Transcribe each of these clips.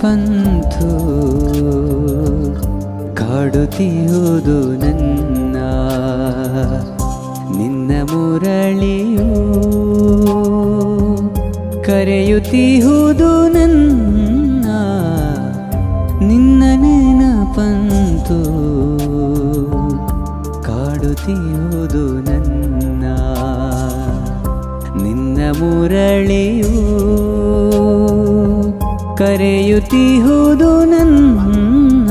ಪಂಥು ಕಾಡುತ್ತಿಯುವುದು ನನ್ನ ನಿನ್ನ ಮುರಳಿಯು. ಕರೆಯುತ್ತಿಹುದು ನನ್ನ ನಿನ್ನ ನೆನಪಂತು. ಕಾಡುತ್ತಿಯುವುದು ನನ್ನ ನಿನ್ನ ಮುರಳಿಯು. ಕರೆಯುತ್ತಿಹುದು ನನ್ನ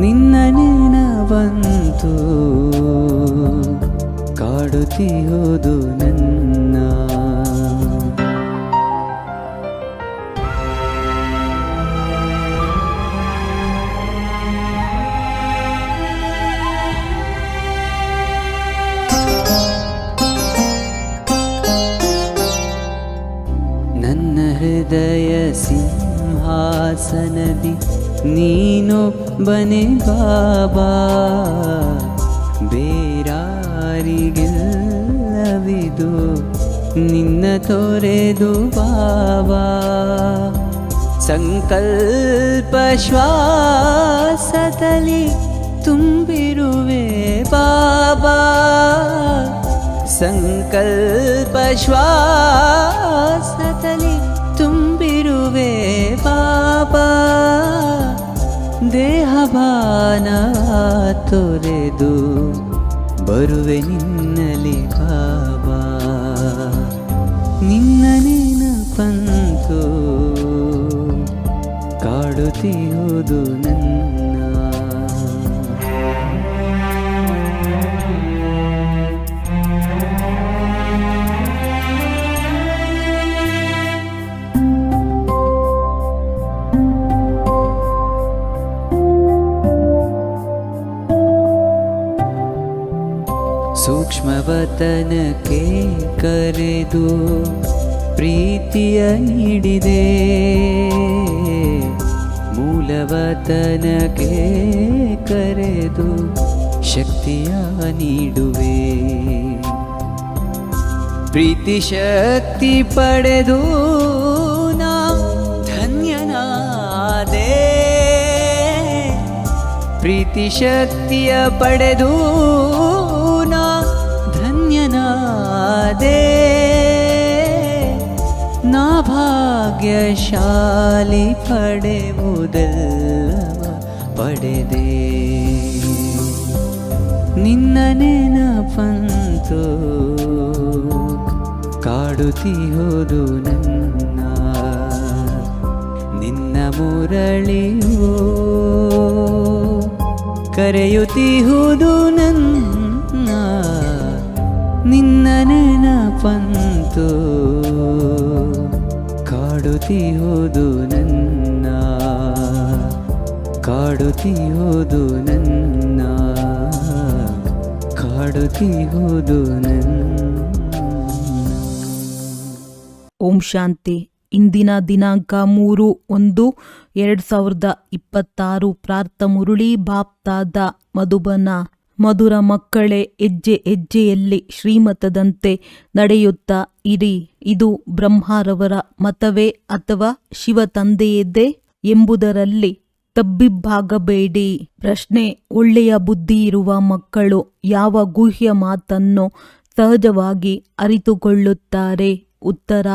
ನಿನ್ನ ನೆನವಂತು ಕಾಡುತ್ತಿಹುದು ನನ್ನ. ನೀನು ಬನೆ ಬಾಬಾ, ಬೇರಾರಿಗೆಲ್ಲವಿದು ನಿನ್ನ ತೊರೆದು ಬಾಬಾ. ಸಂಕಲ್ಪ ಶ್ವಾಸದಲ್ಲಿ ತುಂಬಿರುವೆ ಬಾಬಾ. ಸಂಕಲ್ಪ ಶ್ವಾಸದಲ್ಲಿ ತುಂಬಿರುವೆ ಬಾಬಾ. ದೇಹಭಾನ ತೊರೆದು ಬರುವೆ ನಿನ್ನಲಿ ಬಾಬಾ. ನಿನ್ನ ನೆನಪಂತು ಕಾಡುತ್ತಿರುವುದು ನನ್ನ ಸೂಕ್ಷ್ಮವತನಕ್ಕೆ ಕರೆದು ಪ್ರೀತಿಯ ನೀಡಿದೆ ಮೂಲವತನಕ್ಕೆ ಕರೆದು ಶಕ್ತಿಯ ನೀಡುವೆ. ಪ್ರೀತಿ ಶಕ್ತಿ ಪಡೆದು ನಾ ಧನ್ಯನಾದೆ. ಪ್ರೀತಿ ಶಕ್ತಿಯ ಪಡೆದು ಧನ್ಯನಾದೆ ನಾ ಭಾಗ್ಯಶಾಲಿ ಪಡೆಯುವುದೆಲ್ಲವ ಪಡೆದೆ. ನಿನ್ನ ನೆನಪಂತು ಕಾಡುತ್ತಿಹೋದು ನನ್ನ. ನಿನ್ನ ಮುರಳಿಯೋ ಕರೆಯುತ್ತಿಹುದು ನನ್ನ. ನೆನಪಂತು ಹೋದು ನನ್ನ. ಕಾಡುತ್ತಿಹುದು ನನ್ನ. ಕಾಡುತ್ತಿಹುದು ನನ್ನ. ಓಂ ಶಾಂತಿ. ಇಂದಿನ ದಿನಾಂಕ ಮೂರು ಒಂದು ಎರಡು ಸಾವಿರದ ಇಪ್ಪತ್ತಾರು ಪ್ರಾರ್ಥ ಮುರುಳಿ ಬಾಪ್ತಾದ ಮಧುಬನ. ಮಧುರ ಮಕ್ಕಳೇ, ಹೆಜ್ಜೆ ಹೆಜ್ಜೆಯಲ್ಲಿ ಶ್ರೀಮತದಂತೆ ನಡೆಯುತ್ತಾ ಇರಿ. ಇದು ಬ್ರಹ್ಮರವರ ಮತವೇ ಅಥವಾ ಶಿವ ತಂದೆಯದೇ ಎಂಬುದರಲ್ಲಿ ತಬ್ಬಿಬ್ಬಾಗಬೇಡಿ. ಪ್ರಶ್ನೆ, ಒಳ್ಳೆಯ ಬುದ್ಧಿ ಇರುವ ಮಕ್ಕಳು ಯಾವ ಗುಹ್ಯ ಮಾತನ್ನು ಸಹಜವಾಗಿ ಅರಿತುಕೊಳ್ಳುತ್ತಾರೆ? ಉತ್ತರ,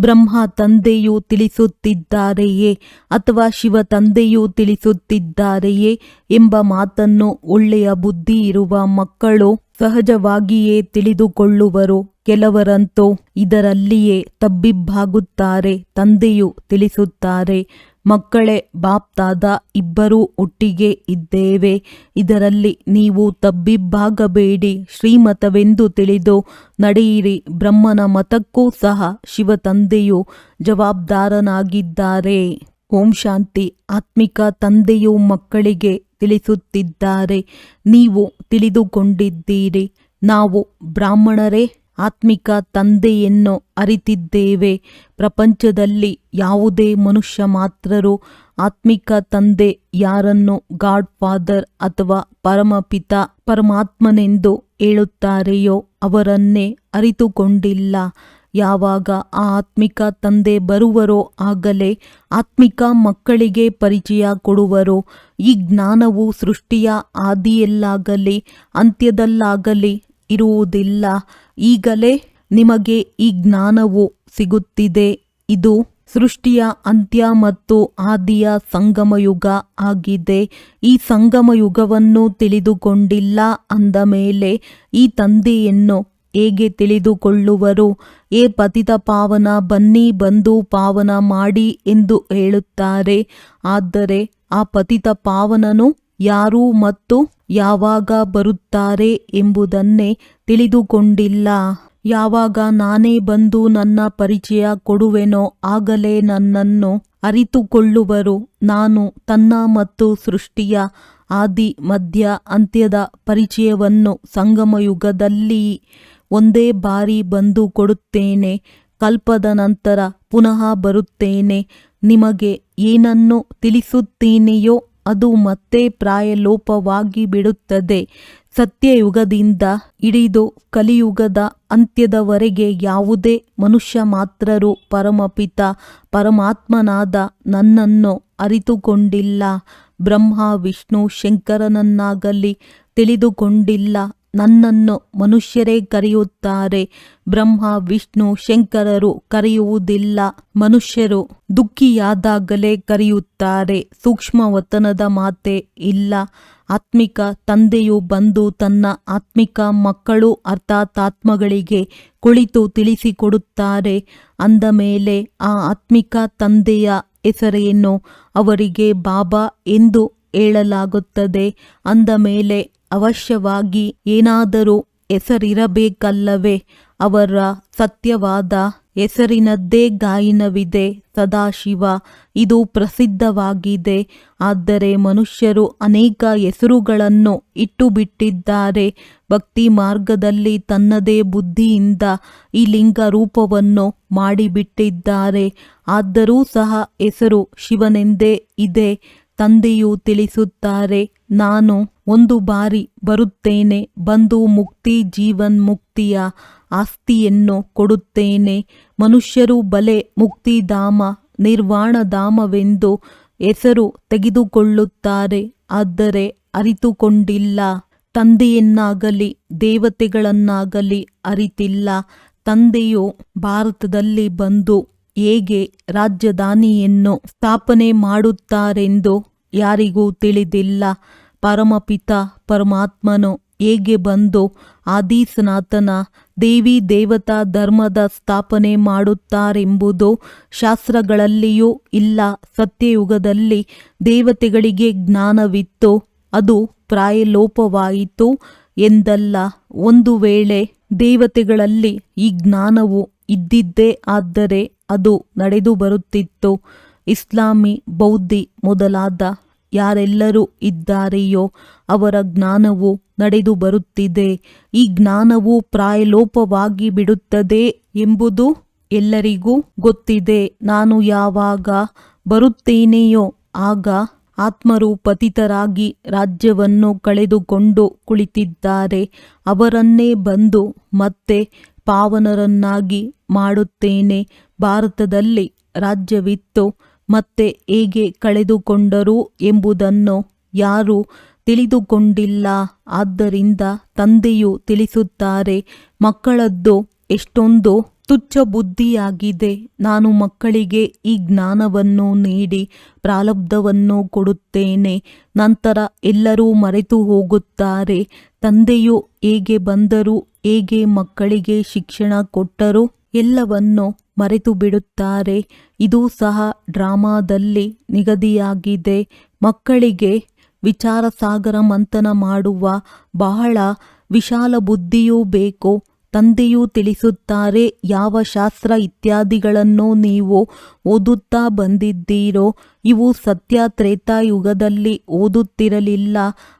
ಬ್ರಹ್ಮ ತಂದೆಯು ತಿಳಿಸುತ್ತಿದ್ದಾರೆಯೇ ಅಥವಾ ಶಿವ ತಂದೆಯು ತಿಳಿಸುತ್ತಿದ್ದಾರೆಯೇ ಎಂಬ ಮಾತನ್ನು ಒಳ್ಳೆಯ ಬುದ್ಧಿ ಇರುವ ಮಕ್ಕಳು ಸಹಜವಾಗಿಯೇ ತಿಳಿದುಕೊಳ್ಳುವರು. ಕೆಲವರಂತೂ ಇದರಲ್ಲಿಯೇ ತಬ್ಬಿಬ್ಬಾಗುತ್ತಾರೆ, ತಂದೆಯು ತಿಳಿಸುತ್ತಾರೆ. ಮಕ್ಕಳೇ, ಬಾಪ್ತಾದ ಇಬ್ಬರೂ ಒಟ್ಟಿಗೆ ಇದ್ದೇವೆ. ಇದರಲ್ಲಿ ನೀವು ತಬ್ಬಿಬ್ಬಾಗಬೇಡಿ. ಶ್ರೀಮತವೆಂದು ತಿಳಿದು ನಡೆಯಿರಿ. ಬ್ರಹ್ಮನ ಮತಕ್ಕೂ ಸಹ ಶಿವ ತಂದೆಯು ಜವಾಬ್ದಾರನಾಗಿದ್ದಾರೆ. ಓಂ ಶಾಂತಿ. ಆತ್ಮಿಕ ತಂದೆಯು ಮಕ್ಕಳಿಗೆ ತಿಳಿಸುತ್ತಿದ್ದಾರೆ. ನೀವು ತಿಳಿದುಕೊಂಡಿದ್ದೀರಿ. ನಾವು ಬ್ರಾಹ್ಮಣರೇ ಆತ್ಮಿಕ ತಂದೆಯನ್ನು ಅರಿತಿದ್ದೇವೆ. ಪ್ರಪಂಚದಲ್ಲಿ ಯಾವುದೇ ಮನುಷ್ಯ ಮಾತ್ರರು ಆತ್ಮಿಕ ತಂದೆ ಯಾರನ್ನು ಗಾಡ್ ಫಾದರ್ ಅಥವಾ ಪರಮಪಿತ ಪರಮಾತ್ಮನೆಂದು ಹೇಳುತ್ತಾರೆಯೋ ಅವರನ್ನೇ ಅರಿತುಕೊಂಡಿಲ್ಲ. ಯಾವಾಗ ಆ ಆತ್ಮಿಕ ತಂದೆ ಬರುವರೋ ಆಗಲೇ ಆತ್ಮಿಕ ಮಕ್ಕಳಿಗೆ ಪರಿಚಯ ಕೊಡುವರು. ಈ ಜ್ಞಾನವು ಸೃಷ್ಟಿಯ ಆದಿಯಲ್ಲಾಗಲಿ ಅಂತ್ಯದಲ್ಲಾಗಲಿ ಇರುವುದಿಲ್ಲ. ಈಗಲೇ ನಿಮಗೆ ಈ ಜ್ಞಾನವು ಸಿಗುತ್ತಿದೆ. ಇದು ಸೃಷ್ಟಿಯ ಅಂತ್ಯ ಮತ್ತು ಆದಿಯ ಸಂಗಮಯುಗ ಆಗಿದೆ. ಈ ಸಂಗಮಯುಗವನ್ನು ತಿಳಿದುಕೊಂಡಿಲ್ಲ ಅಂದ ಮೇಲೆ ಈ ತಂದೆಯನ್ನು ಹೇಗೆ ತಿಳಿದುಕೊಳ್ಳುವರು? ಏ ಪತಿತ ಪಾವನ, ಬನ್ನಿ ಬಂದು ಪಾವನ ಮಾಡಿ ಎಂದು ಹೇಳುತ್ತಾರೆ. ಆದರೆ ಆ ಪತಿತ ಪಾವನನು ಯಾರು ಮತ್ತು ಯಾವಾಗ ಬರುತ್ತಾರೆ ಎಂಬುದನ್ನೇ ತಿಳಿದುಕೊಂಡಿಲ್ಲ. ಯಾವಾಗ ನಾನೇ ಬಂದು ನನ್ನ ಪರಿಚಯ ಕೊಡುವೆನೋ ಆಗಲೇ ನನ್ನನ್ನು ಅರಿತುಕೊಳ್ಳುವರು. ನಾನು ತನ್ನ ಮತ್ತು ಸೃಷ್ಟಿಯ ಆದಿ, ಮಧ್ಯ, ಅಂತ್ಯದ ಪರಿಚಯವನ್ನು ಸಂಗಮಯುಗದಲ್ಲಿ ಒಂದೇ ಬಾರಿ ಬಂದು ಕೊಡುತ್ತೇನೆ. ಕಲ್ಪದ ನಂತರ ಪುನಃ ಬರುತ್ತೇನೆ. ನಿಮಗೆ ಏನನ್ನು ತಿಳಿಸುತ್ತೇನೆಯೋ ಅದು ಮತ್ತೆ ಪ್ರಾಯಲೋಪವಾಗಿ ಬಿಡುತ್ತದೆ. ಸತ್ಯಯುಗದಿಂದ ಹಿಡಿದು ಕಲಿಯುಗದ ಅಂತ್ಯದವರೆಗೆ ಯಾವುದೇ ಮನುಷ್ಯ ಮಾತ್ರರು ಪರಮಪಿತ, ಪರಮಾತ್ಮನಾದ ನನ್ನನ್ನು ಅರಿತುಕೊಂಡಿಲ್ಲ. ಬ್ರಹ್ಮ, ವಿಷ್ಣು, ಶಂಕರನನ್ನಾಗಲಿ ತಿಳಿದುಕೊಂಡಿಲ್ಲ. ನನ್ನನ್ನು ಮನುಷ್ಯರೇ ಕರೆಯುತ್ತಾರೆ. ಬ್ರಹ್ಮ, ವಿಷ್ಣು, ಶಂಕರರು ಕರೆಯುವುದಿಲ್ಲ. ಮನುಷ್ಯರು ದುಃಖಿಯಾದಾಗಲೇ ಕರೆಯುತ್ತಾರೆ. ಸೂಕ್ಷ್ಮ ವತನದ ಮಾತೆ ಇಲ್ಲ. ಆತ್ಮಿಕ ತಂದೆಯು ಬಂದು ತನ್ನ ಆತ್ಮಿಕ ಮಕ್ಕಳು ಅರ್ಥಾತ್ ಆತ್ಮಗಳಿಗೆ ಕುಳಿತು ತಿಳಿಸಿಕೊಡುತ್ತಾರೆ. ಅಂದ ಮೇಲೆ ಆ ಆತ್ಮಿಕ ತಂದೆಯ ಹೆಸರೇನು? ಅವರಿಗೆ ಬಾಬಾ ಎಂದು ಹೇಳಲಾಗುತ್ತದೆ. ಅಂದ ಮೇಲೆ ಅವಶ್ಯವಾಗಿ ಏನಾದರೂ ಹೆಸರಿರಬೇಕಲ್ಲವೇ? ಅವರ ಸತ್ಯವಾದ ಹೆಸರಿನದ್ದೇ ಗಾಯನವಿದೆ ಸದಾಶಿವ. ಇದು ಪ್ರಸಿದ್ಧವಾಗಿದೆ. ಆದರೆ ಮನುಷ್ಯರು ಅನೇಕ ಹೆಸರುಗಳನ್ನು ಇಟ್ಟುಬಿಟ್ಟಿದ್ದಾರೆ. ಭಕ್ತಿ ಮಾರ್ಗದಲ್ಲಿ ತನ್ನದೇ ಬುದ್ಧಿಯಿಂದ ಈ ಲಿಂಗ ರೂಪವನ್ನು ಮಾಡಿಬಿಟ್ಟಿದ್ದಾರೆ. ಆದರೂ ಸಹ ಹೆಸರು ಶಿವನೆಂದೇ ಇದೆ. ತಂದೆಯು ತಿಳಿಸುತ್ತಾರೆ, ನಾನು ಒಂದು ಬಾರಿ ಬರುತ್ತೇನೆ, ಬಂದು ಮುಕ್ತಿ ಜೀವನ್ ಮುಕ್ತಿಯ ಆಸ್ತಿಯನ್ನು ಕೊಡುತ್ತೇನೆ. ಮನುಷ್ಯರು ಬಲೆ ಮುಕ್ತಿಧಾಮ ನಿರ್ವಾಣಧಾಮವೆಂದು ಹೆಸರು ತೆಗೆದುಕೊಳ್ಳುತ್ತಾರೆ, ಆದರೆ ಅರಿತುಕೊಂಡಿಲ್ಲ. ತಂದೆಯನ್ನಾಗಲಿ, ದೇವತೆಗಳನ್ನಾಗಲಿ ಅರಿತಿಲ್ಲ. ತಂದೆಯು ಭಾರತದಲ್ಲಿ ಬಂದು ಹೇಗೆ ರಾಜಧಾನಿಯನ್ನು ಸ್ಥಾಪನೆ ಮಾಡುತ್ತಾರೆಂದು ಯಾರಿಗೂ ತಿಳಿದಿಲ್ಲ. ಪರಮಪಿತ ಪರಮಾತ್ಮನು ಹೇಗೆ ಬಂದು ಆದಿ ಸನಾತನ ದೇವಿ ದೇವತಾ ಧರ್ಮದ ಸ್ಥಾಪನೆ ಮಾಡುತ್ತಾರೆಂಬುದು ಶಾಸ್ತ್ರಗಳಲ್ಲಿಯೂ ಇಲ್ಲ. ಸತ್ಯಯುಗದಲ್ಲಿ ದೇವತೆಗಳಿಗೆ ಜ್ಞಾನವಿತ್ತು. ಅದು ಪ್ರಾಯಲೋಪವಾಯಿತು ಎಂದಲ್ಲ. ಒಂದು ವೇಳೆ ದೇವತೆಗಳಲ್ಲಿ ಈ ಜ್ಞಾನವು ಇದ್ದಿದ್ದೇ ಆದರೆ ಅದು ನಡೆದು ಬರುತ್ತಿತ್ತು. ಇಸ್ಲಾಮಿ ಬೌದ್ಧಿ ಮೊದಲಾದ ಯಾರೆಲ್ಲರೂ ಇದ್ದಾರೆಯೋ ಅವರ ಜ್ಞಾನವು ನಡೆದು ಬರುತ್ತಿದೆ. ಈ ಜ್ಞಾನವು ಪ್ರಾಯಲೋಪವಾಗಿ ಬಿಡುತ್ತದೆ ಎಂಬುದು ಎಲ್ಲರಿಗೂ ಗೊತ್ತಿದೆ. ನಾನು ಯಾವಾಗ ಬರುತ್ತೇನೆಯೋ ಆಗ ಆತ್ಮರು ಪತಿತರಾಗಿ ರಾಜ್ಯವನ್ನು ಕಳೆದುಕೊಂಡು ಕುಳಿತಿದ್ದಾರೆ. ಅವರನ್ನೇ ಬಂದು ಮತ್ತೆ ಪಾವನರನ್ನಾಗಿ ಮಾಡುತ್ತೇನೆ. ಭಾರತದಲ್ಲಿ ರಾಜ್ಯವಿತ್ತು ಮತ್ತೆ ಹೇಗೆ ಕಳೆದುಕೊಂಡರು ಎಂಬುದನ್ನು ಯಾರು ತಿಳಿದುಕೊಂಡಿಲ್ಲ. ಆದ್ದರಿಂದ ತಂದೆಯು ತಿಳಿಸುತ್ತಾರೆ, ಮಕ್ಕಳದ್ದು ಎಷ್ಟೊಂದು ತುಚ್ಛ ಬುದ್ಧಿಯಾಗಿದೆ ನಾನು ಮಕ್ಕಳಿಗೆ ಈ ಜ್ಞಾನವನ್ನು ನೀಡಿ ಪ್ರಾಲಬ್ಧವನ್ನು ಕೊಡುತ್ತೇನೆ. ನಂತರ ಎಲ್ಲರೂ ಮರೆತು ಹೋಗುತ್ತಾರೆ. ತಂದೆಯು ಹೇಗೆ ಬಂದರು, ಹೇಗೆ ಮಕ್ಕಳಿಗೆ ಶಿಕ್ಷಣ ಕೊಟ್ಟರು ಎಲ್ಲವನ್ನು ಮರೆತು ಬಿಡುತ್ತಾರೆ. ಇದು ಸಹ ಡ್ರಾಮಾದಲ್ಲಿ ನಿಗದಿಯಾಗಿದೆ. ಮಕ್ಕಳಿಗೆ ವಿಚಾರ ಸಾಗರ ಮಂಥನ ಮಾಡುವ ಬಹಳ ವಿಶಾಲ ಬುದ್ಧಿಯೂ ಬೇಕು. ತಂದೆಯೂ ತಿಳಿಸುತ್ತಾರೆ, ಯಾವ ಶಾಸ್ತ್ರ ಇತ್ಯಾದಿಗಳನ್ನು ನೀವು ಓದುತ್ತಾ ಬಂದಿದ್ದೀರೋ, ಇವು ಸತ್ಯ ತ್ರೇತಾಯುಗದಲ್ಲಿ ಓದುತ್ತಿರಲಿಲ್ಲ,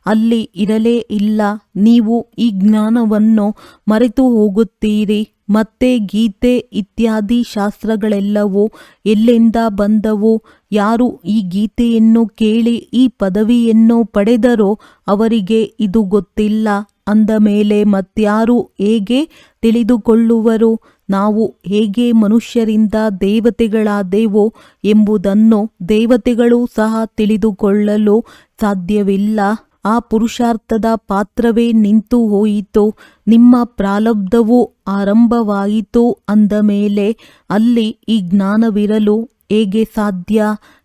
ಅಲ್ಲಿ ಇರಲೇ ಇಲ್ಲ. ನೀವು ಈ ಜ್ಞಾನವನ್ನು ಮರೆತು ಹೋಗುತ್ತೀರಿ. ಮತ್ತೆ ಗೀತೆ ಇತ್ಯಾದಿ ಶಾಸ್ತ್ರಗಳೆಲ್ಲವೋ ಎಲ್ಲಿಂದ ಬಂದವೋ, ಯಾರು ಈ ಗೀತೆಯನ್ನು ಕೇಳಿ ಈ ಪದವಿಯನ್ನು ಪಡೆದರೋ ಅವರಿಗೆ ಇದು ಗೊತ್ತಿಲ್ಲ. ಅಂದ ಮೇಲೆ ಮತ್ಯಾರು ಹೇಗೆ ತಿಳಿದುಕೊಳ್ಳುವರು? ನಾವು ಹೇಗೆ ಮನುಷ್ಯರಿಂದ ದೇವತೆಗಳಾದೆವೋ ಎಂಬುದನ್ನು ದೇವತೆಗಳು ಸಹ ತಿಳಿದುಕೊಳ್ಳಲು ಸಾಧ್ಯವಿಲ್ಲ. ಆ ಪುರುಷಾರ್ಥದ ಪಾತ್ರವೇ ನಿಂತು ಹೋಯಿತು, ನಿಮ್ಮ ಪ್ರಾಲಬ್ಧವೂ ಆರಂಭವಾಯಿತು ಅಂದ ಮೇಲೆ ಅಲ್ಲಿ ಈ ಜ್ಞಾನವಿರಲು ಹೇಗೆ ಸಾಧ್ಯ?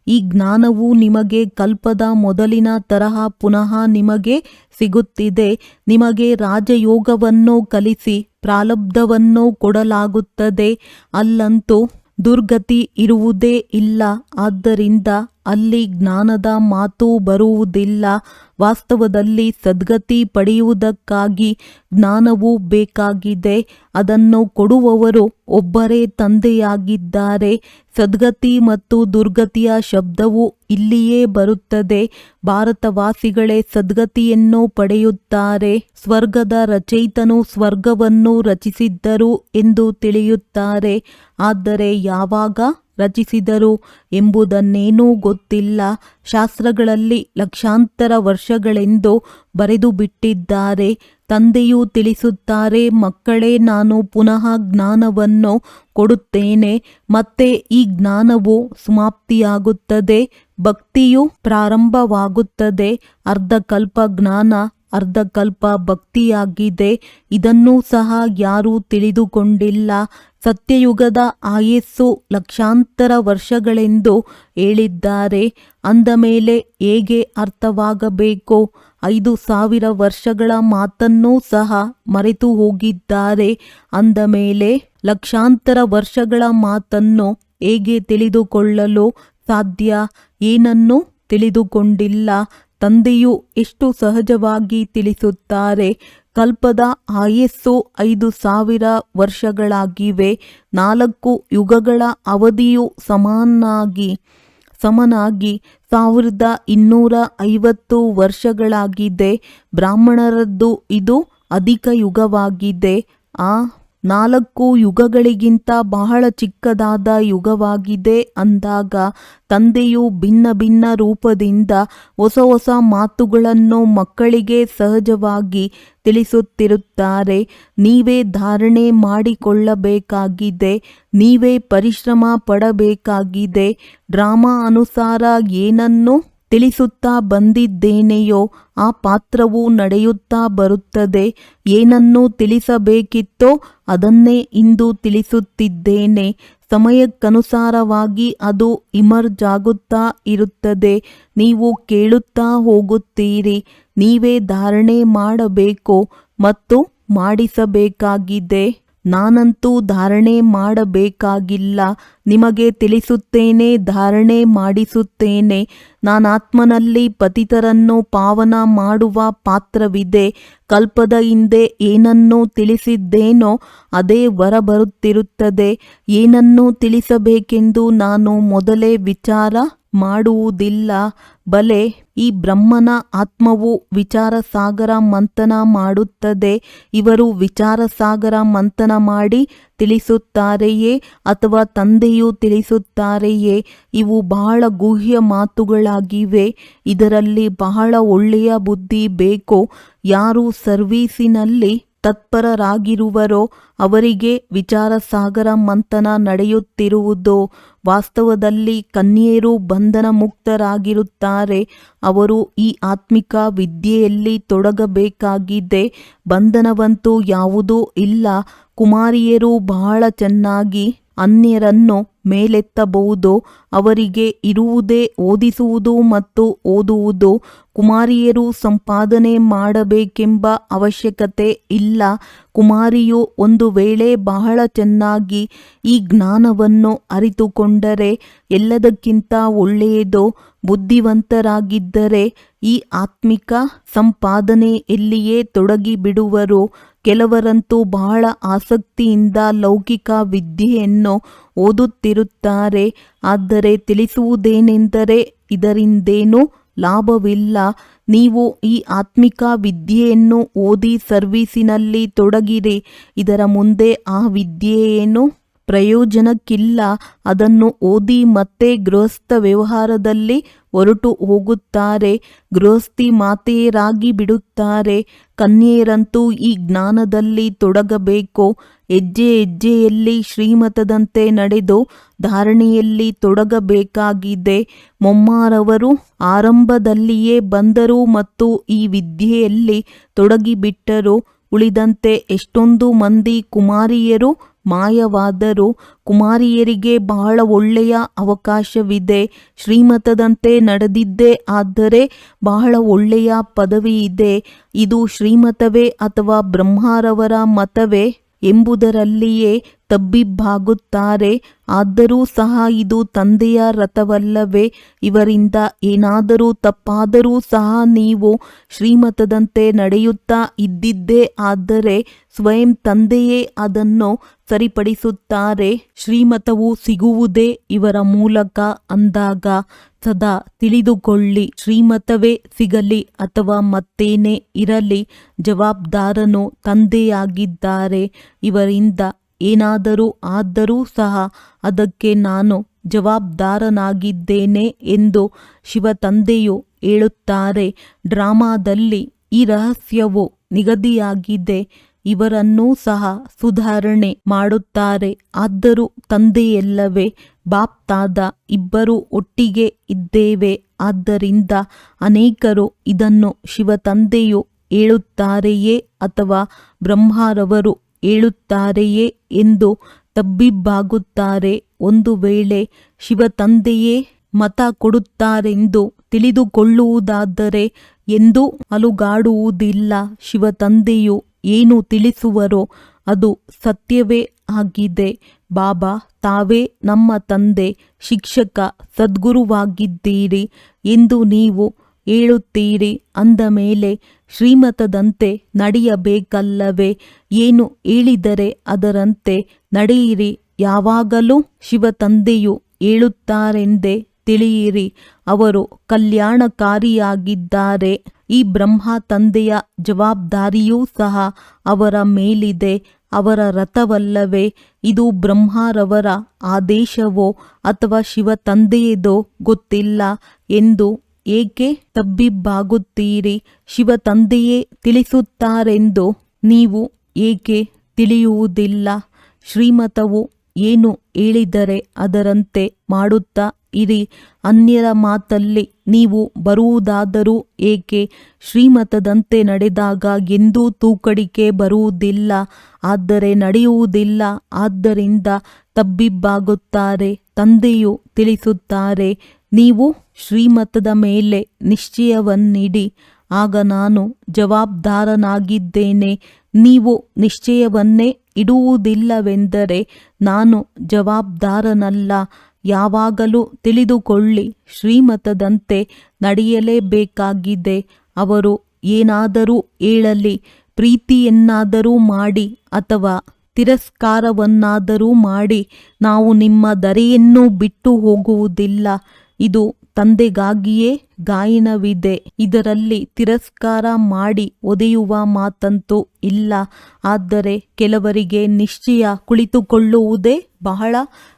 ಈ ಜ್ಞಾನವು ನಿಮಗೆ ಕಲ್ಪದ ಮೊದಲಿನ ತರಹ ಪುನಃ ನಿಮಗೆ ಸಿಗುತ್ತಿದೆ. ನಿಮಗೆ ರಾಜಯೋಗವನ್ನು ಕಲಿಸಿ ಪ್ರಾಲಬ್ಧವನ್ನು ಕೊಡಲಾಗುತ್ತದೆ. ಅಲ್ಲಂತೂ ದುರ್ಗತಿ ಇರುವುದೇ ಇಲ್ಲ. ಆದ್ದರಿಂದ ಅಲ್ಲಿ ಜ್ಞಾನದ ಮಾತು ಬರುವುದಿಲ್ಲ. ವಾಸ್ತವದಲ್ಲಿ ಸದ್ಗತಿ ಪಡೆಯುವುದಕ್ಕಾಗಿ ಜ್ಞಾನವು ಬೇಕಾಗಿದೆ. ಅದನ್ನು ಕೊಡುವವರು ಒಬ್ಬರೇ ತಂದೆಯಾಗಿದ್ದಾರೆ. ಸದ್ಗತಿ ಮತ್ತು ದುರ್ಗತಿಯ ಶಬ್ದವು ಇಲ್ಲಿಯೇ ಬರುತ್ತದೆ. ಭಾರತವಾಸಿಗಳೇ ಸದ್ಗತಿಯನ್ನು ಪಡೆಯುತ್ತಾರೆ. ಸ್ವರ್ಗದ ರಚಯಿತನು ಸ್ವರ್ಗವನ್ನು ರಚಿಸಿದ್ದರು ಎಂದು ತಿಳಿಯುತ್ತಾರೆ. ಆದರೆ ಯಾವಾಗ? ರಚಿಸಿದರು ಎಂಬುದನ್ನೇನೂ ಗೊತ್ತಿಲ್ಲ. ಶಾಸ್ತ್ರಗಳಲ್ಲಿ ಲಕ್ಷಾಂತರ ವರ್ಷಗಳೆಂದು ಬರೆದು ಬಿಟ್ಟಿದ್ದಾರೆ. ತಂದೆಯು ತಿಳಿಸುತ್ತಾರೆ, ಮಕ್ಕಳೇ, ನಾನು ಪುನಃ ಜ್ಞಾನವನ್ನು ಕೊಡುತ್ತೇನೆ. ಮತ್ತೆ ಈ ಜ್ಞಾನವು ಸಮಾಪ್ತಿಯಾಗುತ್ತದೆ, ಭಕ್ತಿಯು ಪ್ರಾರಂಭವಾಗುತ್ತದೆ. ಅರ್ಧಕಲ್ಪ ಜ್ಞಾನ ಅರ್ಧಕಲ್ಪ ಭಕ್ತಿಯಾಗಿದೆ. ಇದನ್ನೂ ಸಹ ಯಾರೂ ತಿಳಿದುಕೊಂಡಿಲ್ಲ. ಸತ್ಯಯುಗದ ಆಯಸ್ಸು ಲಕ್ಷಾಂತರ ವರ್ಷಗಳೆಂದು ಹೇಳಿದ್ದಾರೆ. ಅಂದ ಮೇಲೆ ಹೇಗೆ ಅರ್ಥವಾಗಬೇಕು? ಐದು ಸಾವಿರ ವರ್ಷಗಳ ಮಾತನ್ನೂ ಸಹ ಮರೆತು ಹೋಗಿದ್ದಾರೆ. ಅಂದ ಮೇಲೆ ಲಕ್ಷಾಂತರ ವರ್ಷಗಳ ಮಾತನ್ನು ಹೇಗೆ ತಿಳಿದುಕೊಳ್ಳಲು ಸಾಧ್ಯ? ಏನನ್ನು ತಿಳಿದುಕೊಂಡಿಲ್ಲ. ತಂದೆಯು ಎಷ್ಟು ಸಹಜವಾಗಿ ತಿಳಿಸುತ್ತಾರೆ. ಕಲ್ಪದ ಆಯಸ್ಸು ಐದು ಸಾವಿರ ವರ್ಷಗಳಾಗಿವೆ. ನಾಲ್ಕು ಯುಗಗಳ ಅವಧಿಯು ಸಮಾನಾಗಿ, ಸಮನಾಗಿ ಸಾವಿರದ ಇನ್ನೂರ ಐವತ್ತು ವರ್ಷಗಳಾಗಿದೆ. ಬ್ರಾಹ್ಮಣರದ್ದು ಇದು ಅಧಿಕ ಯುಗವಾಗಿದೆ. ಆ ನಾಲ್ಕು ಯುಗಗಳಿಗಿಂತ ಬಹಳ ಚಿಕ್ಕದಾದ ಯುಗವಾಗಿದೆ ಅಂದಾಗ ತಂದೆಯು ಭಿನ್ನ ಭಿನ್ನ ರೂಪದಿಂದ ಹೊಸ ಹೊಸ ಮಾತುಗಳನ್ನು ಮಕ್ಕಳಿಗೆ ಸಹಜವಾಗಿ ತಿಳಿಸುತ್ತಿರುತ್ತಾರೆ. ನೀವೇ ಧಾರಣೆ ಮಾಡಿಕೊಳ್ಳಬೇಕಾಗಿದೆ, ನೀವೇ ಪರಿಶ್ರಮ ಪಡಬೇಕಾಗಿದೆ. ಡ್ರಾಮಾ ಅನುಸಾರ ಏನನ್ನು? ತಿಳಿಸುತ್ತಾ ಬಂದಿದ್ದೇನೆಯೋ ಆ ಪಾತ್ರವು ನಡೆಯುತ್ತಾ ಬರುತ್ತದೆ. ಏನನ್ನು ತಿಳಿಸಬೇಕಿತ್ತೋ ಅದನ್ನೇ ಇಂದು ತಿಳಿಸುತ್ತಿದ್ದೇನೆ. ಸಮಯಕ್ಕನುಸಾರವಾಗಿ ಅದು ಇಮರ್ಜ್ ಆಗುತ್ತಾ ಇರುತ್ತದೆ. ನೀವು ಕೇಳುತ್ತಾ ಹೋಗುತ್ತೀರಿ. ನೀವೇ ಧಾರಣೆ ಮಾಡಬೇಕು ಮತ್ತು ಮಾಡಿಸಬೇಕಾಗಿದೆ. ನಾನಂತೂ ಧಾರಣೆ ಮಾಡಬೇಕಾಗಿಲ್ಲ. ನಿಮಗೆ ತಿಳಿಸುತ್ತೇನೆ, ಧಾರಣೆ ಮಾಡಿಸುತ್ತೇನೆ. ನಾನಾತ್ಮನಲ್ಲಿ ಪತಿತರನ್ನು ಪಾವನ ಮಾಡುವ ಪಾತ್ರವಿದೆ. ಕಲ್ಪದ ಹಿಂದೆ ಏನನ್ನೂ ತಿಳಿಸಿದ್ದೇನೋ ಅದೇ ಹೊರಬರುತ್ತಿರುತ್ತದೆ. ಏನನ್ನೂ ತಿಳಿಸಬೇಕೆಂದು ನಾನು ಮೊದಲೇ ವಿಚಾರ ಮಾಡುವುದಿಲ್ಲ. ಬಲೆ, ಈ ಬ್ರಹ್ಮನ ಆತ್ಮವು ವಿಚಾರ ಸಾಗರ ಮಂಥನ ಮಾಡುತ್ತದೆ. ಇವರು ವಿಚಾರ ಸಾಗರ ಮಂಥನ ಮಾಡಿ ತಿಳಿಸುತ್ತಾರೆಯೇ ಅಥವಾ ತಂದೆಯು ತಿಳಿಸುತ್ತಾರೆಯೇ? ಇವು ಬಹಳ ಗುಹ್ಯ ಮಾತುಗಳಾಗಿವೆ. ಇದರಲ್ಲಿ ಬಹಳ ಒಳ್ಳೆಯ ಬುದ್ಧಿ ಬೇಕು. ಯಾರು ಸರ್ವೀಸಿನಲ್ಲಿ ತತ್ಪರರಾಗಿರುವರೋ ಅವರಿಗೆ ವಿಚಾರ ಸಾಗರ ಮಂಥನ ನಡೆಯುತ್ತಿರುವುದೋ, ವಾಸ್ತವದಲ್ಲಿ ಕನ್ಯೆಯರು ಬಂಧನ ಮುಕ್ತರಾಗಿರುತ್ತಾರೆ ಅವರು ಈ ಆತ್ಮಿಕ ವಿದ್ಯೆಯಲ್ಲಿ ತೊಡಗಬೇಕಾಗಿದೆ, ಬಂಧನವಂತೂ ಯಾವುದೂ ಇಲ್ಲ, ಕುಮಾರಿಯರು ಬಹಳ ಚೆನ್ನಾಗಿ ಅನ್ಯರನ್ನು ಮೇಲೆತ್ತಬಹುದು, ಅವರಿಗೆ ಇರುವುದೇ ಓದಿಸುವುದು ಮತ್ತು ಓದುವುದು. ಕುಮಾರಿಯರು ಸಂಪಾದನೆ ಮಾಡಬೇಕೆಂಬ ಅವಶ್ಯಕತೆ ಇಲ್ಲ. ಕುಮಾರಿಯು ಒಂದು ವೇಳೆ ಬಹಳ ಚೆನ್ನಾಗಿ ಈ ಜ್ಞಾನವನ್ನು ಅರಿತುಕೊಂಡರೆ ಎಲ್ಲದಕ್ಕಿಂತ ಒಳ್ಳೆಯದು, ಬುದ್ಧಿವಂತರಾಗಿದ್ದರೆ ಈ ಆತ್ಮಿಕ ಸಂಪಾದನೆಯಲ್ಲಿಯೇ ತೊಡಗಿಬಿಡುವರು. ಕೆಲವರಂತೂ ಬಹಳ ಆಸಕ್ತಿಯಿಂದ ಲೌಕಿಕ ವಿದ್ಯೆಯನ್ನು ಓದುತ್ತಿರುತ್ತಾರೆ. ಆದರೆ ತಿಳಿಸುವುದೇನೆಂದರೆ, ಇದರಿಂದೇನೂ ಲಾಭವಿಲ್ಲ. ನೀವು ಈ ಆತ್ಮಿಕ ವಿದ್ಯೆಯನ್ನು ಓದಿ ಸರ್ವೀಸಿನಲ್ಲಿ ತೊಡಗಿರಿ. ಇದರ ಮುಂದೆ ಆ ವಿದ್ಯೆಯೇನು ಪ್ರಯೋಜನಕ್ಕಿಲ್ಲ. ಅದನ್ನು ಓದಿ ಮತ್ತೆ ಗೃಹಸ್ಥ ವ್ಯವಹಾರದಲ್ಲಿ ಹೊರಟು ಹೋಗುತ್ತಾರೆ. ಗೃಹಸ್ಥಿ ಮಾತೆಯರಾಗಿ ಬಿಡುತ್ತಾರೆ. ಕನ್ಯೆಯರಂತೂ ಈ ಜ್ಞಾನದಲ್ಲಿ ತೊಡಗಬೇಕು. ಹೆಜ್ಜೆ ಹೆಜ್ಜೆಯಲ್ಲಿ ಶ್ರೀಮತದಂತೆ ನಡೆದು ಧಾರಣೆಯಲ್ಲಿ ತೊಡಗಬೇಕಾಗಿದೆ. ಮೊಮ್ಮಾರವರು ಆರಂಭದಲ್ಲಿಯೇ ಬಂದರು ಮತ್ತು ಈ ವಿದ್ಯೆಯಲ್ಲಿ ತೊಡಗಿಬಿಟ್ಟರು. ಉಳಿದಂತೆ ಎಷ್ಟೊಂದು ಮಂದಿ ಕುಮಾರಿಯರು ಮಾಯವಾದರು ಕುಮಾರಿಯರಿಗೆ ಬಹಳ ಒಳ್ಳೆಯ ಅವಕಾಶವಿದೆ. ಶ್ರೀಮತದಂತೆ ನಡೆದಿದ್ದೇ ಆದರೆ ಬಹಳ ಒಳ್ಳೆಯ ಪದವಿ ಇದೆ ಇದು ಶ್ರೀಮತವೇ ಅಥವಾ ಬ್ರಹ್ಮಾರವರ ಮತವೇ ಎಂಬುದರಲ್ಲಿಯೇ ತಬ್ಬಿಬ್ಬಾಗುತ್ತಾರೆ. ಆದರೂ ಸಹ ಇದು ತಂದೆಯ ರಥವಲ್ಲವೇ. ಇವರಿಂದ ಏನಾದರೂ ತಪ್ಪಾದರೂ ಸಹ ನೀವು ಶ್ರೀಮತದಂತೆ ನಡೆಯುತ್ತಾ ಇದ್ದಿದ್ದೇ ಆದರೆ ಸ್ವಯಂ ತಂದೆಯೇ ಅದನ್ನು ಸರಿಪಡಿಸುತ್ತಾರೆ. ಶ್ರೀಮತವು ಸಿಗುವುದೇ ಇವರ ಮೂಲಕ ಅಂದಾಗ. ಸದಾ ತಿಳಿದುಕೊಳ್ಳಿ, ಶ್ರೀಮತವೇ ಸಿಗಲಿ ಅಥವಾ ಮತ್ತೇನೇ ಇರಲಿ, ಜವಾಬ್ದಾರನು ತಂದೆಯಾಗಿದ್ದಾರೆ. ಇವರಿಂದ ಏನಾದರೂ ಆದರೂ ಸಹ ಅದಕ್ಕೆ ನಾನು ಜವಾಬ್ದಾರನಾಗಿದ್ದೇನೆ ಎಂದು ಶಿವ ತಂದೆಯು ಹೇಳುತ್ತಾರೆ. ಡ್ರಾಮಾದಲ್ಲಿ ಈ ರಹಸ್ಯವು ನಿಗದಿಯಾಗಿದೆ. ಇವರನ್ನೂ ಸಹ ಸುಧಾರಣೆ ಮಾಡುತ್ತಾರೆ. ಆದರೂ ತಂದೆಯಲ್ಲವೇ, ಬಾಪ್ತಾದ ಇಬ್ಬರು ಒಟ್ಟಿಗೆ ಇದ್ದೇವೆ. ಆದ್ದರಿಂದ ಅನೇಕರು ಇದನ್ನು ಶಿವ ತಂದೆಯು ಹೇಳುತ್ತಾರೆಯೇ ಅಥವಾ ಬ್ರಹ್ಮಾರವರು ಹೇಳುತ್ತಾರೆಯೇ ಎಂದು ತಬ್ಬಿಬ್ಬಾಗುತ್ತಾರೆ. ಒಂದು ವೇಳೆ ಶಿವ ತಂದೆಯೇ ಮತ ಕೊಡುತ್ತಾರೆಂದು ತಿಳಿದುಕೊಳ್ಳುವುದಾದರೆ ಎಂದು ಅಲುಗಾಡುವುದಿಲ್ಲ. ಶಿವ ತಂದೆಯು ಏನು ತಿಳಿಸುವರೋ ಅದು ಸತ್ಯವೇ ಆಗಿದೆ. ಬಾಬಾ, ತಾವೇ ನಮ್ಮ ತಂದೆ, ಶಿಕ್ಷಕ, ಸದ್ಗುರುವಾಗಿದ್ದೀರಿ ಎಂದು ನೀವು ಹೇಳುತ್ತೀರಿ ಅಂದ ಮೇಲೆ ಶ್ರೀಮತದಂತೆ ನಡೆಯಬೇಕಲ್ಲವೇ? ಏನು ಹೇಳಿದರೆ ಅದರಂತೆ ನಡೆಯಿರಿ. ಯಾವಾಗಲೂ ಶಿವ ತಂದೆಯು ಹೇಳುತ್ತಾರೆಂದೇ ತಿಳಿಯಿರಿ. ಅವರು ಕಲ್ಯಾಣಕಾರಿಯಾಗಿದ್ದಾರೆ. ಈ ಬ್ರಹ್ಮ ತಂದೆಯ ಜವಾಬ್ದಾರಿಯೂ ಸಹ ಅವರ ಮೇಲಿದೆ. ಅವರ ರಥವಲ್ಲವೇ? ಇದು ಬ್ರಹ್ಮರವರ ಆದೇಶವೋ ಅಥವಾ ಶಿವ ತಂದೆಯದೋ ಗೊತ್ತಿಲ್ಲ ಎಂದು ಏಕೆ ತಬ್ಬಿಬ್ಬಾಗುತ್ತೀರಿ? ಶಿವ ತಂದೆಯೇ ತಿಳಿಸುತ್ತಾರೆಂದು ನೀವು ಏಕೆ ತಿಳಿಯುವುದಿಲ್ಲ? ಶ್ರೀಮತವು ಏನು ಹೇಳಿದರೆ ಅದರಂತೆ ಮಾಡುತ್ತಾ ಇರಿ. ಅನ್ಯರ ಮಾತಲ್ಲಿ ನೀವು ಬರುವುದಾದರೂ ಏಕೆ? ಶ್ರೀಮತದಂತೆ ನಡೆದಾಗ ಎಂದೂ ತೂಕಡಿಕೆ ಬರುವುದಿಲ್ಲ. ಆದರೆ ನಡೆಯುವುದಿಲ್ಲ. ಆದ್ದರಿಂದ ತಬ್ಬಿಬ್ಬಾಗುತ್ತಾರೆ. ತಂದೆಯು ತಿಳಿಸುತ್ತಾರೆ. ನೀವು ಶ್ರೀಮತದ ಮೇಲೆ ನಿಶ್ಚಯವನ್ನಿಡಿ. ಆಗ ನಾನು ಜವಾಬ್ದಾರನಾಗಿದ್ದೇನೆ. ನೀವು ನಿಶ್ಚಯವನ್ನೇ ಇಡುವುದಿಲ್ಲವೆಂದರೆ ನಾನು ಜವಾಬ್ದಾರನಲ್ಲ. ಯಾವಾಗಲೂ ತಿಳಿದುಕೊಳ್ಳಿ, ಶ್ರೀಮತದಂತೆ ನಡೆಯಲೇಬೇಕಾಗಿದೆ. ಅವರು ಏನಾದರೂ ಹೇಳಲಿ, ಪ್ರೀತಿಯನ್ನಾದರೂ ಮಾಡಿ ಅಥವಾ ತಿರಸ್ಕಾರವನ್ನಾದರೂ ಮಾಡಿ. ನಾವು ನಿಮ್ಮ ದರೆಯನ್ನು ಬಿಟ್ಟು ಹೋಗುವುದಿಲ್ಲ. ಇದು ತಂದೆಗಾಗಿಯೇ ಗಾಯನವಿದೆ. ಇದರಲ್ಲಿ ತಿರಸ್ಕಾರ ಮಾಡಿ ಒದೆಯುವ ಮಾತಂತೂ ಇಲ್ಲ. ಆದರೆ ಕೆಲವರಿಗೆ ನಿಶ್ಚಯ ಕುಳಿತುಕೊಳ್ಳುವುದೇ ಬಹಳ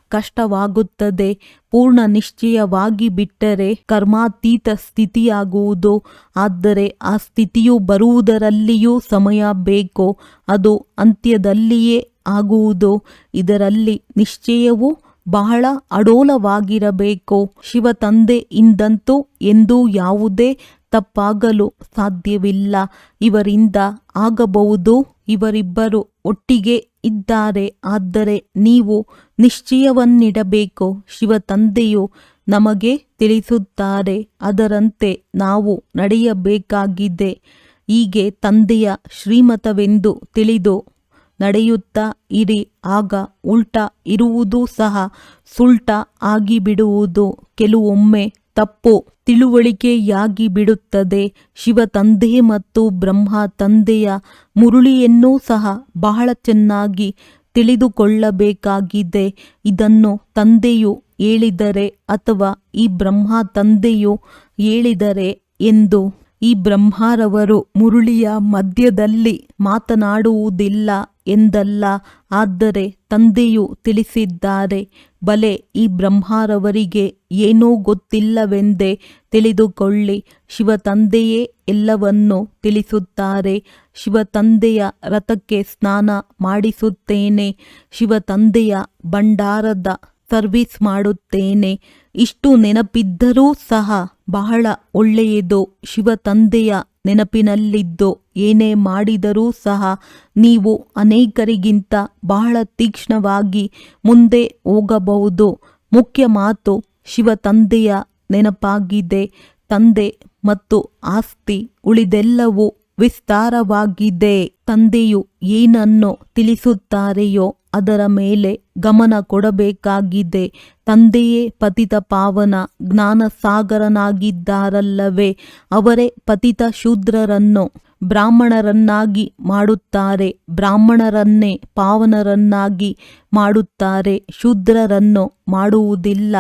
ಕಷ್ಟವಾಗುತ್ತದೆ. ಪೂರ್ಣ ನಿಶ್ಚಯವಾಗಿ ಬಿಟ್ಟರೆ ಕರ್ಮಾತೀತ ಸ್ಥಿತಿಯಾಗುವುದು. ಆದರೆ ಆ ಸ್ಥಿತಿಯು ಬರುವುದರಲ್ಲಿಯೂ ಸಮಯ ಬೇಕು. ಅದು ಅಂತ್ಯದಲ್ಲಿಯೇ ಆಗುವುದು. ಇದರಲ್ಲಿ ನಿಶ್ಚಯವು ಬಹಳ ಅಡೋಲವಾಗಿರಬೇಕು. ಶಿವ ತಂದೆಯಿಂದಂತೂ ಎಂದೂ ಯಾವುದೇ ತಪ್ಪಾಗಲು ಸಾಧ್ಯವಿಲ್ಲ. ಇವರಿಂದ ಆಗಬಹುದು, ಇವರಿಬ್ಬರು ಒಟ್ಟಿಗೆ ಇದ್ದಾರೆ. ಆದರೆ ನೀವು ನಿಶ್ಚಯವನ್ನಿಡಬೇಕು. ಶಿವ ತಂದೆಯು ನಮಗೆ ತಿಳಿಸುತ್ತಾರೆ. ಅದರಂತೆ ನಾವು ನಡೆಯಬೇಕಾಗಿದೆ. ಹೀಗೆ ತಂದೆಯ ಶ್ರೀಮತವೆಂದು ತಿಳಿದು ನಡೆಯುತ್ತಾ ಇರಿ, ಆಗ ಉಲ್ಟ ಇರುವುದೂ ಸಹ ಸುಲ್ಟ ಆಗಿಬಿಡುವುದು. ಕೆಲವೊಮ್ಮೆ ತಪ್ಪು ತಿಳುವಳಿಕೆಯಾಗಿ ಬಿಡುತ್ತದೆ ಶಿವ ತಂದೆ ಮತ್ತು ಬ್ರಹ್ಮ ತಂದೆಯ ಮುರುಳಿಯನ್ನೂ ಸಹ ಬಹಳ ಚೆನ್ನಾಗಿ ತಿಳಿದುಕೊಳ್ಳಬೇಕಾಗಿದೆ. ಇದನ್ನು ತಂದೆಯು ಹೇಳಿದರೆ ಅಥವಾ ಈ ಬ್ರಹ್ಮ ತಂದೆಯು ಹೇಳಿದರೆ ಎಂದು ಈ ಬ್ರಹ್ಮಾರವರು ಮುರುಳಿಯ ಮಧ್ಯದಲ್ಲಿ ಮಾತನಾಡುವುದಿಲ್ಲ ಎಂದಲ್ಲ, ಆದರೆ ತಂದೆಯು ತಿಳಿಸಿದ್ದಾರೆ, ಬಲೆ, ಈ ಬ್ರಹ್ಮಾರವರಿಗೆ ಏನೂ ಗೊತ್ತಿಲ್ಲವೆಂದೇ ತಿಳಿದುಕೊಳ್ಳಿ. ಶಿವ ತಂದೆಯೇ ಎಲ್ಲವನ್ನೂ ತಿಳಿಸುತ್ತಾರೆ. ಶಿವ ತಂದೆಯ ರಥಕ್ಕೆ ಸ್ನಾನ ಮಾಡಿಸುತ್ತೇನೆ. ಶಿವ ತಂದೆಯ ಭಂಡಾರದ ಸರ್ವಿಸ್ ಮಾಡುತ್ತೇನೆ. ಇಷ್ಟು ನೆನಪಿದ್ದರೂ ಸಹ ಬಹಳ ಒಳ್ಳೆಯದು ಶಿವ ತಂದೆಯ ನೆನಪಿನಲ್ಲಿದ್ದೋ ಏನೇ ಮಾಡಿದರೂ ಸಹ ನೀವು ಅನೇಕರಿಗಿಂತ ಬಹಳ ತೀಕ್ಷ್ಣವಾಗಿ ಮುಂದೆ ಹೋಗಬಹುದು. ಮುಖ್ಯ ಮಾತು ಶಿವ ತಂದೆಯ ನೆನಪಾಗಿದೆ. ತಂದೆ ಮತ್ತು ಆಸ್ತಿ ಉಳಿದೆಲ್ಲವೂ ವಿಸ್ತಾರವಾಗಿದೆ. ತಂದೆಯು ಏನನ್ನು ತಿಳಿಸುತ್ತಾರೆಯೋ ಅದರ ಮೇಲೆ ಗಮನ ಕೊಡಬೇಕಾಗಿದೆ. ತಂದೆಯೇ ಪತಿತ ಪಾವನ ಜ್ಞಾನ ಸಾಗರನಾಗಿದ್ದಾರಲ್ಲವೇ ಅವರೇ ಪತಿತ ಶೂದ್ರರನ್ನು, ಬ್ರಾಹ್ಮಣರನ್ನಾಗಿ ಮಾಡುತ್ತಾರೆ, ಬ್ರಾಹ್ಮಣರನ್ನೇ ಪಾವನರನ್ನಾಗಿ ಮಾಡುತ್ತಾರೆ, ಶೂದ್ರರನ್ನು ಮಾಡುವುದಿಲ್ಲ.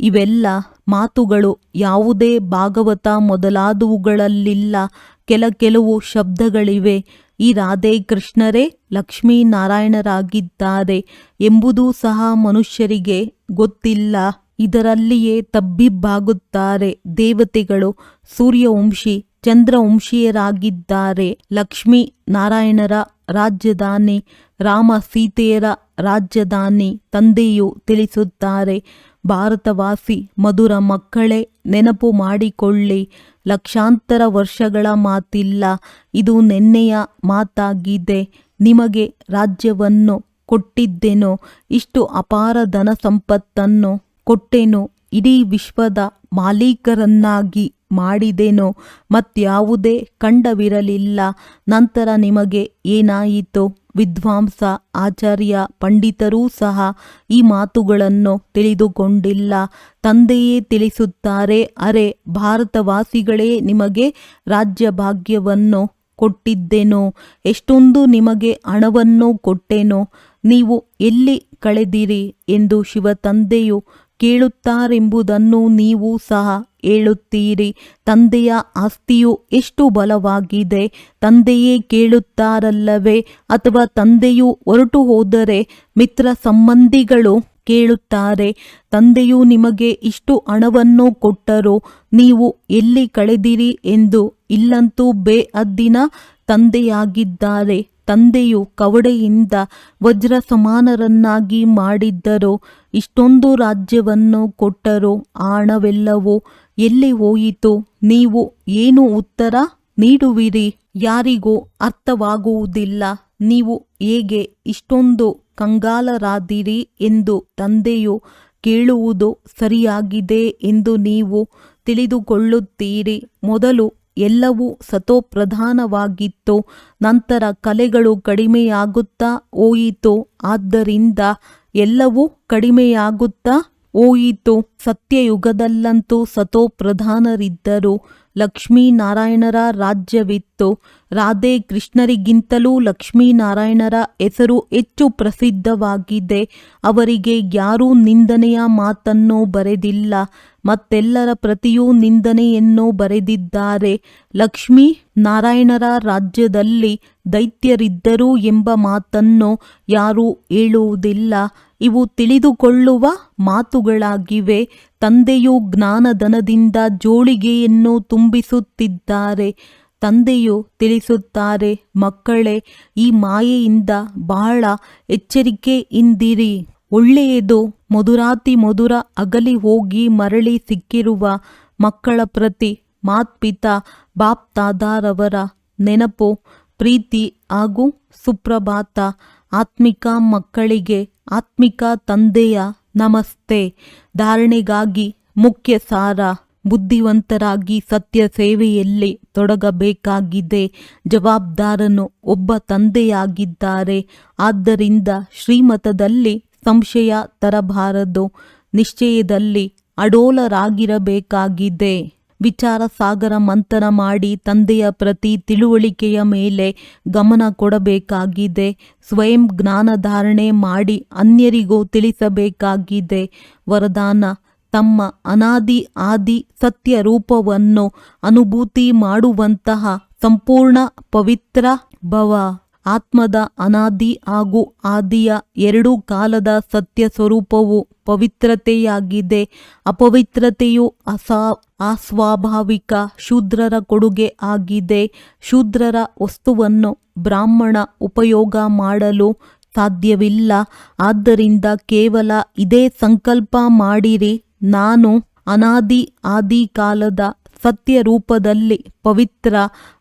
ಇವೆಲ್ಲ ಮಾತುಗಳು, ಯಾವುದೇ ಭಾಗವತ ಮೊದಲಾದವುಗಳಲ್ಲಿಲ್ಲ. ಕೆಲ, ಕೆಲವು ಶಬ್ದಗಳಿವೆ. ಈ ರಾಧೆ ಕೃಷ್ಣರೇ ಲಕ್ಷ್ಮೀನಾರಾಯಣರಾಗಿದ್ದಾರೆ ಎಂಬುದೂ ಸಹ ಮನುಷ್ಯರಿಗೆ ಗೊತ್ತಿಲ್ಲ. ಇದರಲ್ಲಿಯೇ ತಬ್ಬಿಬ್ಬಾಗುತ್ತಾರೆ ದೇವತೆಗಳು. ಸೂರ್ಯವಂಶಿ, ಚಂದ್ರವಂಶೀಯರಾಗಿದ್ದಾರೆ. ಲಕ್ಷ್ಮೀ ನಾರಾಯಣರ ರಾಜ್ಯದಾನಿ, ರಾಮ ಸೀತೆಯರ ರಾಜ್ಯದಾನಿ ತಂದೆಯು ತಿಳಿಸುತ್ತಾರೆ. ಭಾರತವಾಸಿ, ಮಧುರ ಮಕ್ಕಳೇ, ನೆನಪು ಮಾಡಿಕೊಳ್ಳಿ. ಲಕ್ಷಾಂತರ ವರ್ಷಗಳ ಮಾತಿಲ್ಲ, ಇದು ನೆನ್ನೆಯ ಮಾತಾಗಿದೆ. ನಿಮಗೆ ರಾಜ್ಯವನ್ನು ಕೊಟ್ಟಿದ್ದೆನೋ, ಇಷ್ಟು ಅಪಾರ ಧನ ಸಂಪತ್ತನ್ನು ಕೊಟ್ಟೆನೋ, ಇಡೀ ವಿಶ್ವದ ಮಾಲೀಕರನ್ನಾಗಿ ಮಾಡಿದೆನೋ, ಮತ್ಯಾವುದೇ ಕಂಡವಿರಲಿಲ್ಲ, ನಂತರ ನಿಮಗೆ ಏನಾಯಿತು? ವಿದ್ವಾಂಸ, ಆಚಾರ್ಯ, ಪಂಡಿತರೂ ಸಹ ಈ ಮಾತುಗಳನ್ನು ತಿಳಿದುಕೊಂಡಿಲ್ಲ. ತಂದೆಯೇ ತಿಳಿಸುತ್ತಾರೆ, ಅರೆ ಭಾರತವಾಸಿಗಳೇ, ನಿಮಗೆ ರಾಜ್ಯ ಭಾಗ್ಯವನ್ನು ಕೊಟ್ಟಿದ್ದೆನೋ, ಎಷ್ಟೊಂದು ನಿಮಗೆ ಹಣವನ್ನು ಕೊಟ್ಟೇನೋ, ನೀವು ಎಲ್ಲಿ ಕಳೆದಿರಿ ಎಂದು ಶಿವ ತಂದೆಯು ಕೇಳುತ್ತಾರೆಂಬುದನ್ನು ನೀವು ಸಹ ಹೇಳುತ್ತೀರಿ ತಂದೆಯ ಆಸ್ತಿಯು ಎಷ್ಟು ಬಲವಾಗಿದೆ? ತಂದೆಯೇ ಕೇಳುತ್ತಾರಲ್ಲವೇ? ಅಥವಾ ತಂದೆಯು ಹೊರಟು ಹೋದರೆ ಮಿತ್ರ ಸಂಬಂಧಿಗಳು ಕೇಳುತ್ತಾರೆ. ತಂದೆಯು ನಿಮಗೆ ಇಷ್ಟು ಹಣವನ್ನು ಕೊಟ್ಟರು, ನೀವು ಎಲ್ಲಿ ಕಳೆದಿರಿ ಎಂದು ಇಲ್ಲಂತೂ ಬೇಅದ್ದಿನ ತಂದೆಯಾಗಿದ್ದಾರೆ. ತಂದೆಯು ಕವಡೆಯಿಂದ ವಜ್ರ ಸಮಾನರನ್ನಾಗಿ ಮಾಡಿದ್ದರು. ಇಷ್ಟೊಂದು ರಾಜ್ಯವನ್ನು ಕೊಟ್ಟರು, ಆಣವೆಲ್ಲವೂ ಎಲ್ಲಿ ಹೋಯಿತು? ನೀವು ಏನು ಉತ್ತರ ನೀಡುವಿರಿ? ಯಾರಿಗೂ ಅರ್ಥವಾಗುವುದಿಲ್ಲ. ನೀವು ಹೇಗೆ ಇಷ್ಟೊಂದು ಕಂಗಾಲರಾದಿರಿ ಎಂದು ತಂದೆಯು ಕೇಳುವುದು ಸರಿಯಾಗಿದೆ ಎಂದು ನೀವು ತಿಳಿದುಕೊಳ್ಳುತ್ತೀರಿ. ಮೊದಲು ಎಲ್ಲವೂ ಸತೋಪ್ರಧಾನವಾಗಿತ್ತು. ನಂತರ ಕಲೆಗಳು ಕಡಿಮೆಯಾಗುತ್ತಾ ಹೋಯಿತು. ಆದ್ದರಿಂದ ಎಲ್ಲವೂ ಕಡಿಮೆಯಾಗುತ್ತಾ ಹೋಯಿತು ಸತ್ಯಯುಗದಲ್ಲಂತೂ ಸತೋಪ್ರಧಾನರಿದ್ದರು. ಲಕ್ಷ್ಮೀನಾರಾಯಣರ ರಾಜ್ಯವಿತ್ತು. ರಾಧೆ ಕೃಷ್ಣರಿಗಿಂತಲೂ ಲಕ್ಷ್ಮೀನಾರಾಯಣರ ಹೆಸರು ಹೆಚ್ಚು ಪ್ರಸಿದ್ಧವಾಗಿದೆ. ಅವರಿಗೆ ಯಾರೂ ನಿಂದನೆಯ ಮಾತನ್ನು ಬರೆದಿಲ್ಲ. ಮತ್ತೆಲ್ಲರ ಪ್ರತಿಯೂ ನಿಂದನೆಯನ್ನು ಬರೆದಿದ್ದಾರೆ. ಲಕ್ಷ್ಮೀ ನಾರಾಯಣರ ರಾಜ್ಯದಲ್ಲಿ ದೈತ್ಯರಿದ್ದರು ಎಂಬ ಮಾತನ್ನು ಯಾರೂ ಹೇಳುವುದಿಲ್ಲ. ಇವು ತಿಳಿದುಕೊಳ್ಳುವ ಮಾತುಗಳಾಗಿವೆ. ತಂದೆಯು ಜ್ಞಾನಧನದಿಂದ ಜೋಳಿಗೆಯನ್ನು ತುಂಬಿಸುತ್ತಿದ್ದಾರೆ. ತಂದೆಯು ತಿಳಿಸುತ್ತಾರೆ, ಮಕ್ಕಳೇ, ಈ ಮಾಯೆಯಿಂದ ಬಹಳ ಎಚ್ಚರಿಕೆಯಿಂದಿರಿ ಒಳ್ಳೆಯದು, ಮಧುರಾತಿ ಮಧುರ ಅಗಲಿ ಹೋಗಿ ಮರಳಿ ಸಿಕ್ಕಿರುವ ಮಕ್ಕಳ ಪ್ರತಿ ಮಾತ್ಪಿತ ಬಾಪ್ತಾದಾರವರ ನೆನಪು, ಪ್ರೀತಿ ಹಾಗೂ ಸುಪ್ರಭಾತ ಆತ್ಮಿಕ ಮಕ್ಕಳಿಗೆ ಆತ್ಮಿಕ ತಂದೆಯ ನಮಸ್ತೆ. ಧಾರಣೆಗಾಗಿ ಮುಖ್ಯ ಸಾರ ಬುದ್ಧಿವಂತರಾಗಿ ಸತ್ಯ ಸೇವೆಯಲ್ಲಿ ತೊಡಗಬೇಕಾಗಿದೆ. ಜವಾಬ್ದಾರನು ಒಬ್ಬ ತಂದೆಯಾಗಿದ್ದಾರೆ. ಆದ್ದರಿಂದ ಶ್ರೀಮತದಲ್ಲಿ ಸಂಶಯ ತರಬಾರದು. ನಿಶ್ಚಯದಲ್ಲಿ ಅಡೋಲರಾಗಿರಬೇಕಾಗಿದೆ. ವಿಚಾರ ಸಾಗರ ಮಂಥನ ಮಾಡಿ ತಂದೆಯ ಪ್ರತಿ ತಿಳುವಳಿಕೆಯ ಮೇಲೆ ಗಮನ ಕೊಡಬೇಕಾಗಿದೆ. ಸ್ವಯಂ ಜ್ಞಾನ ಧಾರಣೆ ಮಾಡಿ ಅನ್ಯರಿಗೂ ತಿಳಿಸಬೇಕಾಗಿದೆ. ವರದಾನ, ತಮ್ಮ ಅನಾದಿ ಆದಿ ಸತ್ಯ ರೂಪವನ್ನು ಅನುಭೂತಿ ಮಾಡುವಂತಹ ಸಂಪೂರ್ಣ ಪವಿತ್ರ ಭವ. ಆತ್ಮದ ಅನಾದಿ ಹಾಗೂ ಆದಿಯ ಎರಡೂ ಕಾಲದ ಸತ್ಯ ಸ್ವರೂಪವು ಪವಿತ್ರತೆಯಾಗಿದೆ. ಅಪವಿತ್ರತೆಯು ಅಸಾ, ಅಸ್ವಾಭಾವಿಕ ಶೂದ್ರರ ಕೊಡುಗೆ ಆಗಿದೆ. ಶೂದ್ರರ ವಸ್ತುವನ್ನು ಬ್ರಾಹ್ಮಣ ಉಪಯೋಗ ಮಾಡಲು ಸಾಧ್ಯವಿಲ್ಲ. ಆದ್ದರಿಂದ ಕೇವಲ ಇದೇ ಸಂಕಲ್ಪ ಮಾಡಿರಿ. ನಾನು ಅನಾದಿ ಆದಿ ಕಾಲದ ಸತ್ಯ ರೂಪದಲ್ಲಿ ಪವಿತ್ರ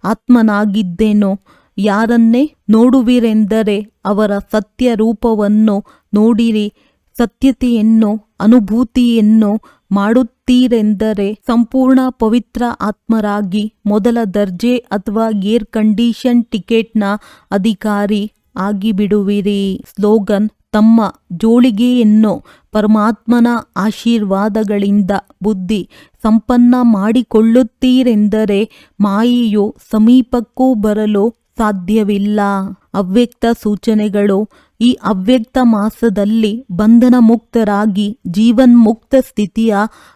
ಆತ್ಮನಾಗಿದ್ದೇನೋ. ಯಾರನ್ನೇ ನೋಡುವಿರೆಂದರೆ ಅವರ ಸತ್ಯ ರೂಪವನ್ನು ನೋಡಿರಿ, ಸತ್ಯತೆಯನ್ನು, ಅನುಭೂತಿಯನ್ನು ಮಾಡುತ್ತೀರೆಂದರೆ ಸಂಪೂರ್ಣ ಪವಿತ್ರ ಆತ್ಮರಾಗಿ ಮೊದಲ ದರ್ಜೆ ಅಥವಾ ಏರ್ ಕಂಡೀಷನ್ ಟಿಕೆಟ್ನ ಅಧಿಕಾರಿ ಆಗಿಬಿಡುವಿರಿ. ಸ್ಲೋಗನ್, ತಮ್ಮ ಜೋಳಿಗೆಯನ್ನು ಪರಮಾತ್ಮನ ಆಶೀರ್ವಾದಗಳಿಂದ ಬುದ್ಧಿ ಸಂಪನ್ನ ಮಾಡಿಕೊಳ್ಳುತ್ತೀರೆಂದರೆ ಮಾಯೆಯು ಸಮೀಪಕ್ಕೂ ಬರಲು ಸಾಧ್ಯವಿಲ್ಲ. ಅವ್ಯಕ್ತ ಸೂಚನೆಗಳು ಈ ಅವ್ಯಕ್ತ ಮಾಸದಲ್ಲಿ ಬಂಧನ ಮುಕ್ತರಾಗಿ ಜೀವನ್ಮುಕ್ತ ಸ್ಥಿತಿಯ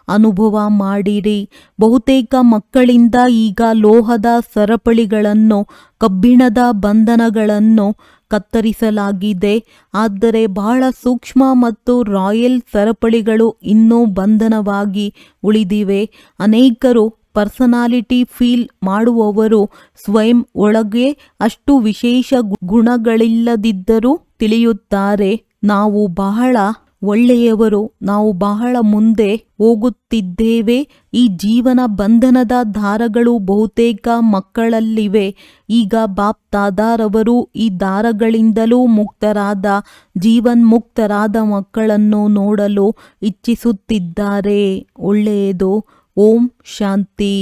ಅನುಭವ ಮಾಡಿರಿ. ಬಹುತೇಕ ಮಕ್ಕಳಿಂದ ಈಗ ಲೋಹದ ಸರಪಳಿಗಳನ್ನು, ಕಬ್ಬಿಣದ ಬಂಧನಗಳನ್ನು ಕತ್ತರಿಸಲಾಗಿದೆ. ಆದರೆ ಬಹಳ ಸೂಕ್ಷ್ಮ ಮತ್ತು ರಾಯಲ್ ಸರಪಳಿಗಳು ಇನ್ನೂ ಬಂಧನವಾಗಿ ಉಳಿದಿವೆ. ಅನೇಕರು ಪರ್ಸನಾಲಿಟಿ ಫೀಲ್ ಮಾಡುವವರು ಸ್ವಯಂ ಒಳಗೆ ಅಷ್ಟು ವಿಶೇಷ ಗುಣಗಳಿಲ್ಲದಿದ್ದರೂ ತಿಳಿಯುತ್ತಾರೆ. ನಾವು ಬಹಳ ಒಳ್ಳೆಯವರು, ನಾವು ಬಹಳ ಮುಂದೆ ಹೋಗುತ್ತಿದ್ದೇವೆ. ಈ ಜೀವನ ಬಂಧನದ ದಾರಗಳು ಬಹುತೇಕ ಮಕ್ಕಳಲ್ಲಿವೆ. ಈಗ ಬಾಪ್ ದಾದಾರವರು ಈ ದಾರಗಳಿಂದಲೂ ಮುಕ್ತರಾದ ಜೀವನ್ ಮುಕ್ತರಾದ ಮಕ್ಕಳನ್ನು ನೋಡಲು ಇಚ್ಛಿಸುತ್ತಿದ್ದಾರೆ. ಒಳ್ಳೆಯದು. ಓಂ ಶಾಂತಿ